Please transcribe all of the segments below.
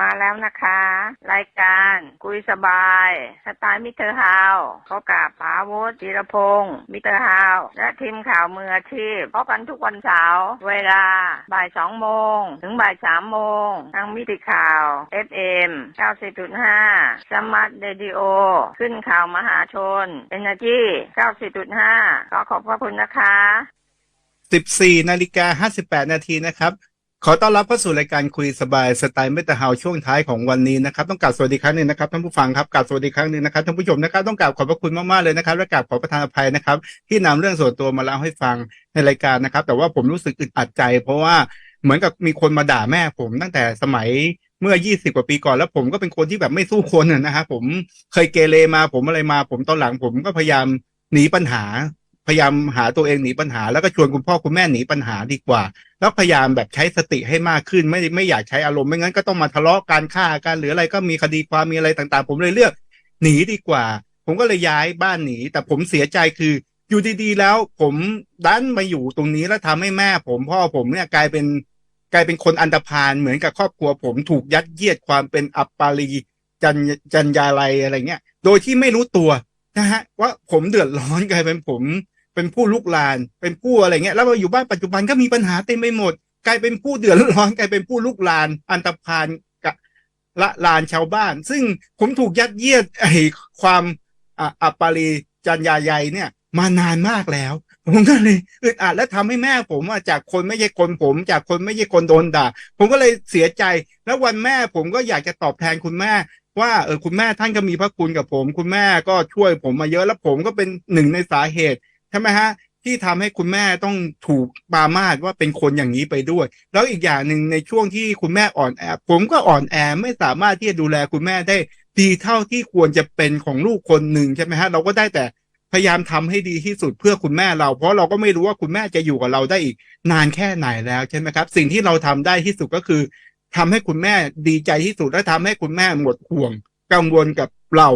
มาแล้วนะคะ รายการคุยสบายสไตล์มิเตอร์ฮาวพบกับปาวุฒิจิรพงศ์มิเตอร์ฮาวและทีมข่าวมืออาชีพพบกันทุกวันเสาร์เวลาบ่ายสองโมงถึงบ่ายสามโมงทางมิติข่าว FM 90.5 สมาร์ทเรดิโอขึ้นข่าวมหาชน Energy 90.5 ขอขอบพระคุณนะคะ 14นาฬิกา58 นาทีนะครับ ขอต้อนรับเข้าสู่รายการคุยสบายสไตล์เมตาเฮาช่วงท้ายของวันนี้นะครับต้องกราบสวัสดีครั้งหนึ่งนะครับท่านผู้ฟังครับกราบสวัสดีครั้งหนึ่งนะครับท่านผู้ชมนะครับต้องกราบขอบพระคุณมากๆเลยนะครับและกราบขอประทานอภัยนะครับ ที่นำเรื่องส่วนตัวมาเล่าให้ฟังในรายการนะครับ แต่ว่าผมรู้สึกอึดอัดใจ เพราะว่าเหมือนกับมีคนมาด่าแม่ผมตั้งแต่สมัยเมื่อ 20 กว่าปีก่อนแล้วผมก็เป็นคนที่แบบไม่สู้คนนะฮะผมเคยเกเรมาผมอะไรมาผมตอนหลังผมก็พยายามหนีปัญหา พยายามหาตัวเองหนีปัญหา แล้วก็ชวนคุณพ่อคุณแม่หนีปัญหาดีกว่า แล้วพยายามแบบใช้สติให้มากขึ้นไม่ไม่อยากใช้อารมณ์ไม่งั้นก็ต้องมาทะเลาะการฆ่ากันหรืออะไรก็มีคดีความมีอะไรต่างๆ ผมเลยเลือก หนีดีกว่า ผมก็เลยย้ายบ้านหนี แต่ผมเสียใจคืออยู่ดีๆแล้ว ผมดันมาอยู่ตรงนี้แล้วทำให้แม่ ผมพ่อผมเนี่ยกลายเป็นกลายเป็นคนอันตรพานเหมือนกับครอบครัว ผมถูกยัดเยียดความเป็นอัปปาลีจันจันยาไลอะไรเงี้ย โดยที่ไม่รู้ตัวนะฮะว่าผมเดือดร้อนกลายเป็นผม เป็นผู้ลุกลาน เป็นผู้อะไรเงี้ยแล้วมาอยู่บ้านปัจจุบันก็มีปัญหาเต็มไปหมด กลายเป็นผู้เดือดร้อนกลายเป็นผู้ลุกลาน อันตรพานกะละลานชาวบ้าน ซึ่งผมถูกยัดเยียดไอ้ความอัปปารีจันยาใยเนี่ยมานานมากแล้วผมก็เลยอึดอัดและทำให้แม่ผมจากคนไม่ใช่คนผม จากคนไม่ใช่คนโดนด่า ผมก็เลยเสียใจ แล้ววันแม่ผมก็อยากจะตอบแทนคุณแม่ ว่าเออคุณแม่ท่านก็มีพระคุณกับผม คุณแม่ก็ช่วยผมมาเยอะแล้วผมก็เป็นหนึ่งในสาเหตุ ใช่ไหมฮะ ที่ทำให้คุณแม่ต้องถูกปามาสว่าเป็นคนอย่างนี้ไปด้วย แล้วอีกอย่างหนึ่งในช่วงที่คุณแม่อ่อนแอ ผมก็อ่อนแอไม่สามารถที่จะดูแลคุณแม่ได้ดีเท่าที่ควรจะเป็นของลูกคนหนึ่งใช่ไหมฮะเราก็ได้แต่พยายามทำให้ดีที่สุดเพื่อคุณแม่เรา เพราะเราก็ไม่รู้ว่าคุณแม่จะอยู่กับเราได้อีก นานแค่ไหนแล้วใช่ไหมครับ สิ่งที่เราทำได้ที่สุดก็คือทำให้คุณแม่ดีใจที่สุดและทำให้คุณแม่หมดห่วง กังวลกับเรา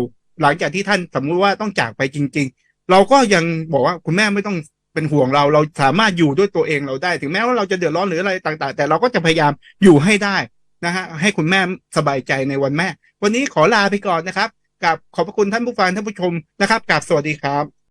หลังจากที่ท่านสมมุติว่าต้องจากไปจริง เราก็ยังบอกว่าคุณแม่ไม่ต้องเป็นห่วงเรา เราสามารถอยู่ด้วยตัวเองเราได้ ถึงแม้ว่าเราจะเดือดร้อนหรืออะไรต่าง ๆ แต่เราก็จะพยายามอยู่ให้ได้นะฮะให้คุณแม่สบายใจในวันแม่ วันนี้ขอลาไปก่อนนะครับกับขอบพระคุณท่านผู้ฟังท่านผู้ชมนะครับกับสวัสดีครับ